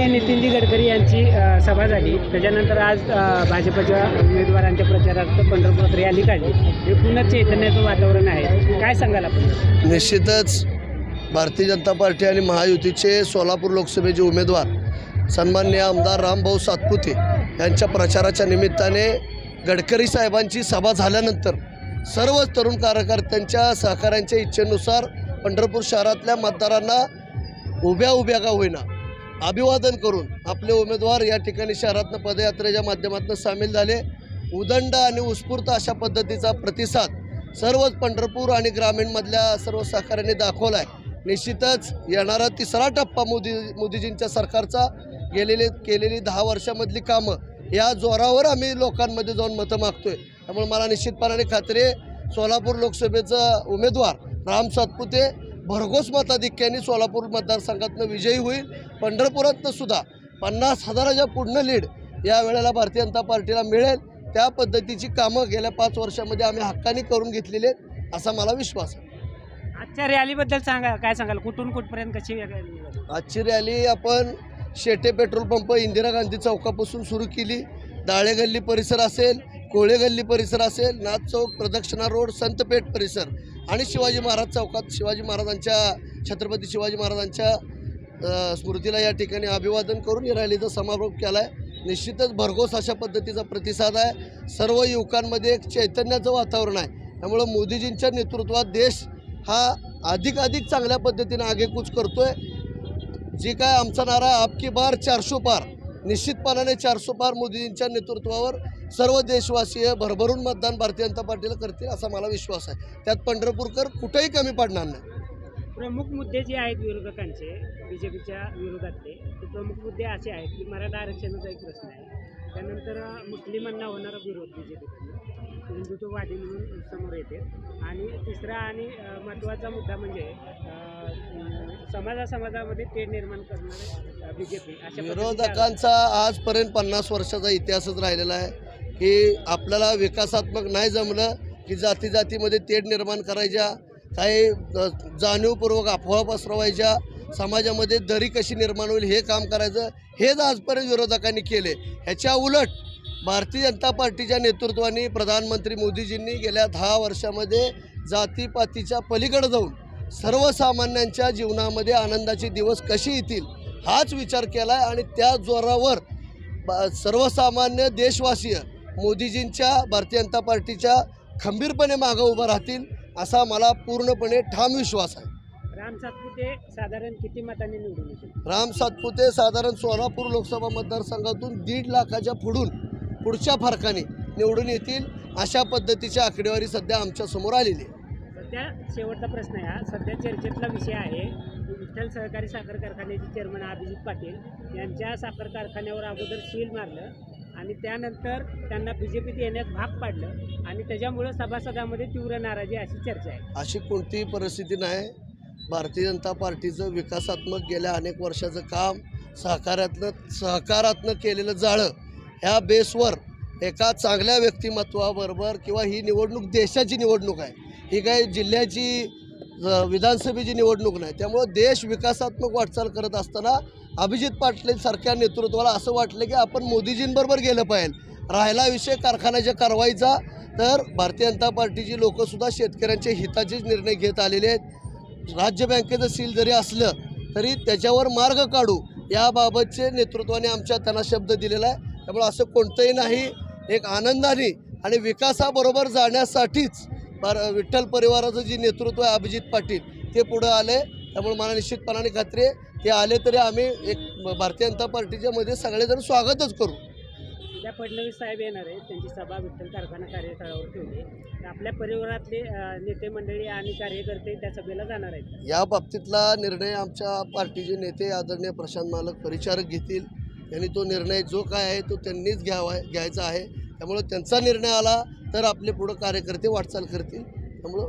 आणि नितीनजी गडकरी यांची सभा झाली. त्याच्यानंतर आज भाजपच्या उमेदवारांच्या प्रचारार्थ पंढरपूर रॅली काढली. एकूणच चैतन्याचं वातावरण आहे. काय सांगाल आपण? निश्चितच भारतीय जनता पार्टी आणि महायुतीचे सोलापूर लोकसभेचे उमेदवार सन्मान्य आमदार रामभाऊ सातपुते यांच्या प्रचाराच्या निमित्ताने गडकरी साहेबांची सभा झाल्यानंतर सर्व तरुण कार्यकर्त्यांच्या सहकाऱ्यांच्या इच्छेनुसार पंढरपूर शहरातल्या मतदारांना उभ्या उभ्या का होईना अभिवादन करून आपले उमेदवार या ठिकाणी शहरातनं पदयात्रेच्या माध्यमातून सामील झाले. उदंड आणि उत्स्फूर्त अशा पद्धतीचा प्रतिसाद सर्वच पंढरपूर आणि ग्रामीणमधल्या सर्व सहकाऱ्यांनी दाखवला आहे निश्चितच येणारा तिसरा टप्पा मोदी मोदीजींच्या सरकारचा गेलेले केलेली दहा वर्षामधली कामं या जोरावर आम्ही लोकांमध्ये जाऊन मतं मागतोय. त्यामुळे मला निश्चितपणाने खात्री आहे सोलापूर लोकसभेचा उमेदवार राम सातपुते भरघोस मताधिक्याने सोलापूर मतदारसंघातनं विजयी होईल. पंढरपुरातनं सुद्धा पन्नास हजाराच्या पुढनं लीड या वेळेला भारतीय जनता पार्टीला मिळेल. त्या पद्धतीची कामं गेल्या पाच वर्षामध्ये आम्ही हक्काने करून घेतलेली आहेत असा मला विश्वास आहे. आजच्या रॅलीबद्दल सांगा काय सांगाल? कुठून कुठपर्यंत कशी? आजची रॅली आपण शेटे पेट्रोल पंप इंदिरा गांधी चौकापासून सुरू केली. दाळे गल्ली परिसर असेल कोळे गल्ली परिसर असेल नाथ चौक प्रदक्षिणा रोड संतपेठ परिसर. आणि शिवाजी महाराज चौकात शिवाजी महाराजांच्या छत्रपती शिवाजी महाराजांच्या स्मृतीला या ठिकाणी अभिवादन करून या रॅलीचा समारोप केला आहे निश्चितच भरघोस अशा पद्धतीचा प्रतिसाद आहे. सर्व युवकांमध्ये एक चैतन्याचं वातावरण आहे. त्यामुळं मोदीजींच्या नेतृत्वात देश हा अधिक अधिक चांगल्या पद्धतीनं आगेकूच करतोय. जी काय आमचा नारा आपकी बार चारशो पार. निश्चितपणाने चारशो पार मोदींच्या नेतृत्वावर सर्व देशवासीय भरभरून मतदान भारतीय जनता पार्टीला करतील असा मला विश्वास आहे. त्यात पंढरपूरकर कुठेही कमी पडणार नाही. प्रमुख मुद्दे जे आहेत विरोधकांचे बी जे पीच्या विरोधातले ते प्रमुख मुद्दे असे आहेत की मराठा आरक्षणाचा एक प्रश्न आहे. त्यानंतर मुस्लिमांना होणारा विरोध बी जे पीकडनं हिंदुत्ववादी म्हणून समोर येते. आणि तिसरा आणि महत्त्वाचा मुद्दा म्हणजे समाजासमाजामध्ये समाजा समाजामध्ये तेढ निर्माण करणारे विरोधकांचा आजपर्यंत पन्नास वर्षाचा इतिहासच राहिलेला आहे की आपल्याला विकासात्मक नाही जमलं की जाती जातीमध्ये तेढ निर्माण करायच्या काही जाणीवपूर्वक अफवा पसरवायच्या समाजामध्ये दरी कशी निर्माण होईल हे काम करायचं हेच आजपर्यंत विरोधकांनी केले. ह्याच्या उलट भारतीय जनता पार्टीच्या नेतृत्वाने प्रधानमंत्री मोदीजींनी गेल्या दहा वर्षामध्ये जातीपातीच्या पलीकडे जाऊन सर्वसामान्यांच्या जीवनामध्ये आनंदाचे दिवस कसे येतील हाच विचार केला आहे आणि त्या जोरावर सर्वसामान्य देशवासीय मोदीजींच्या भारतीय जनता पार्टीच्या खंबीरपणे मागं उभं राहतील असा मला पूर्णपणे ठाम विश्वास आहे. राम सातपुते साधारण किती मतांनी निवडून येतील? राम सातपुते साधारण सोलापूर लोकसभा मतदारसंघातून दीड लाखाच्या पुढून पुढच्या फरकाने निवडून येतील अशा पद्धतीची आकडेवारी सध्या आमच्यासमोर आलेली आहे. सध्या शेवटचा प्रश्न आहे हा. सध्या चर्चेतला विषय आहे विठ्ठल सहकारी साखर कारखान्याचे चेअरमन अभिजित पाटील यांच्या साखर कारखान्यावर अगोदर शील मारलं आणि त्यानंतर त्यांना बी जे पीत येण्यास भाग पाडलं आणि त्याच्यामुळं सभासदामध्ये तीव्र नाराजी अशी चर्चा आहे. अशी कोणतीही परिस्थिती नाही. भारतीय जनता पार्टीचं विकासात्मक गेल्या अनेक वर्षाचं काम सहकार्यातनं सहकारातनं केलेलं जाळं ह्या बेसवर एका चांगल्या व्यक्तिमत्वाबरोबर किंवा ही निवडणूक देशाची निवडणूक आहे. ही काही जिल्ह्याची विधानसभेची निवडणूक नाही. त्यामुळं देश विकासात्मक वाटचाल करत असताना अभिजित पाटील सारख्या नेतृत्वाला असं वाटलं की आपण मोदीजींबरोबर गेलं पाहिजे. राहिला विषय कारखान्याच्या कारवाईचा तर भारतीय जनता पार्टीची लोकंसुद्धा शेतकऱ्यांच्या हिताचेच निर्णय घेत आलेले आहेत. राज्य बँकेचं सील जरी असलं तरी त्याच्यावर मार्ग काढू याबाबतचे नेतृत्वाने आमच्या त्यांना शब्द दिलेला आहे. त्यामुळे असं कोणतंही नाही. एक आनंदाने आणि विकासाबरोबर जाण्यासाठीच पर विठ्ठल परिवाराचं जे नेतृत्व आहे अभिजित पाटील ते पुढं आले त्यामुळे मला निश्चितपणाने खात्री आहे ते आले तरी आम्ही एक भारतीय जनता पार्टीच्या मध्ये सगळेजण स्वागतच करू. उद्या फडणवीस साहेब येणार आहे त्यांची सभा विठ्ठल कारखाना कार्यस्थळावर ठेवली आपल्या परिवारातले नेते मंडळी आणि कार्यकर्ते त्या सभेला जाणार आहेत. या बाबतीतला निर्णय आमच्या पार्टीचे नेते आदरणीय प्रशांत मालक परिचारक घेतील. त्यांनी तो निर्णय जो काय आहे तो त्यांनीच घ्यावा घ्यायचा आहे. त्यामुळं त्यांचा निर्णय आला तर आपले पुढं कार्यकर्ते वाटचाल करतील. त्यामुळं